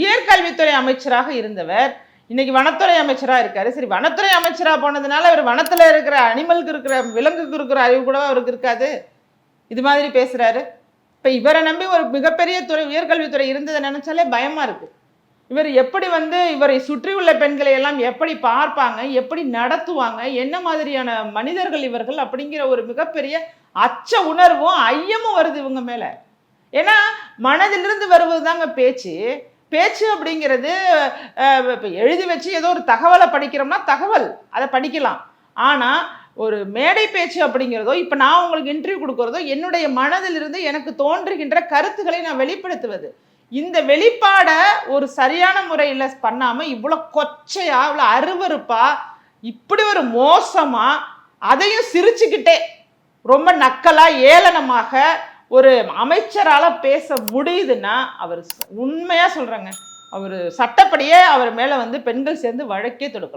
உயர்கல்வித்துறை அமைச்சராக இருந்தவர். இன்னைக்கு வனத்துறை அமைச்சராக இருக்காரு. சரி வனத்துறை அமைச்சராக போனதுனால அவர் வனத்தில் இருக்கிற அனிமலுக்கு இருக்கிற விலங்குக்கு இருக்கிற அறிவு கூட அவருக்கு இருக்காது? இது மாதிரி பேசுகிறாரு இப்போ இவரை நம்பி ஒரு மிகப்பெரிய துறை உயர்கல்வித்துறை இருந்ததை நினச்சாலே பயமாக இருக்குது இவர் எப்படி வந்து இவரை சுற்றியுள்ள பெண்களை எல்லாம் எப்படி பார்ப்பாங்க எப்படி நடத்துவாங்க என்ன மாதிரியான மனிதர்கள் இவர்கள் அப்படிங்கிற ஒரு மிகப்பெரிய அச்ச உணர்வும் ஐயமும் வருது இவங்க மேலே. ஏன்னா மனதிலிருந்து வருவது தாங்க பேச்சு. பேச்சு அப்படிங்கிறது இப்போ எழுதி வச்சு ஏதோ ஒரு தகவலை படிக்கிறோம்னா தகவல் அதை படிக்கலாம். ஆனால் ஒரு மேடை பேச்சு அப்படிங்கிறதோ இப்போ நான் உங்களுக்கு இன்டர்வியூ கொடுக்குறதோ என்னுடைய மனதிலிருந்து எனக்கு தோன்றுகின்ற கருத்துக்களை நான் வெளிப்படுத்துவது. இந்த வெளிப்பாடை ஒரு சரியான முறையில் பண்ணாமல் இவ்வளோ கொச்சையாக இவ்வளோ அருவறுப்பாக இப்படி ஒரு மோசமாக அதையும் சிரிச்சுக்கிட்டே ரொம்ப நக்கலாக ஏளனமாக ஒரு அமைச்சரால் பேச முடியுதுன்னா அவர் உண்மையாக சொல்கிறாங்க அவர் சட்டப்படியே அவர் மேலே வந்து பெண்கள் சேர்ந்து வழக்கே தொடுக்கலாம்.